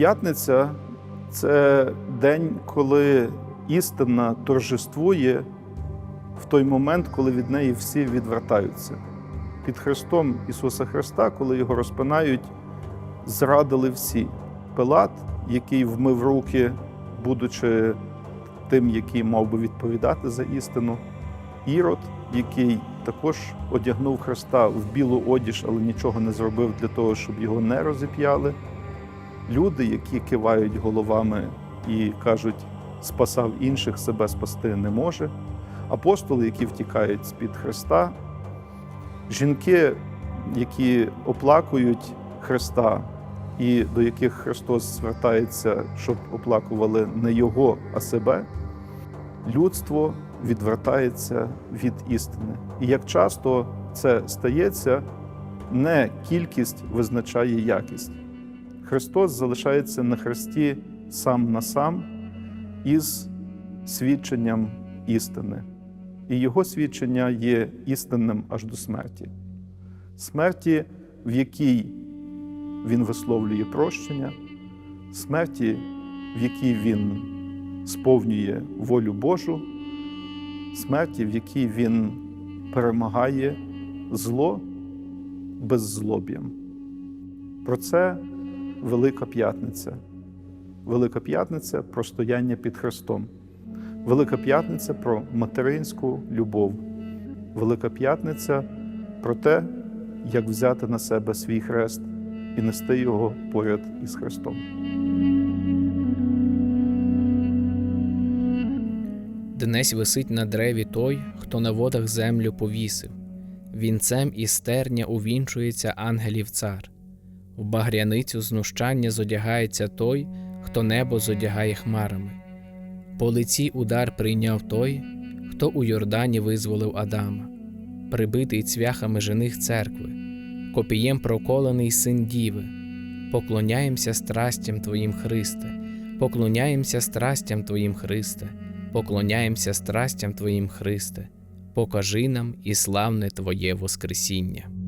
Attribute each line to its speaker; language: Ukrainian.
Speaker 1: П'ятниця це день, коли істина торжествує в той момент, коли від неї всі відвертаються. Під Христом Ісуса Христа, коли його розпинають, зрадили всі. Пилат, який вмив руки, будучи тим, який мав би відповідати за істину, Ірод, який також одягнув Христа в білу одіж, але нічого не зробив для того, щоб його не розіп'яли. Люди, які кивають головами і кажуть, спасав інших, себе спасти не може. Апостоли, які втікають з-під Христа, жінки, які оплакують Христа, і до яких Христос звертається, щоб оплакували не Його, а себе, людство відвертається від істини. І як часто це стається, не кількість визначає якість. Христос залишається на хресті сам на сам із свідченням істини. І Його свідчення є істинним аж до смерті. Смерті, в якій Він висловлює прощення, смерті, в якій Він сповнює волю Божу, смерті, в якій Він перемагає зло беззлоб'ям. Про це Велика П'ятниця. Велика П'ятниця про стояння під Христом. Велика П'ятниця про материнську любов. Велика П'ятниця про те, як взяти на себе свій хрест і нести його поряд із Христом.
Speaker 2: Днесь висить на древі той, хто на водах землю повісив. Вінцем і стерня увінчується ангелів цар. В багряницю знущання зодягається той, хто небо зодягає хмарами. По лиці удар прийняв той, хто у Йордані визволив Адама, прибитий цвяхами жених церкви, копієм проколений син діви. Поклоняємося страстям Твоїм Христе, поклоняємося страстям Твоїм Христе, поклоняємося страстям Твоїм Христе, покажи нам і славне Твоє Воскресіння.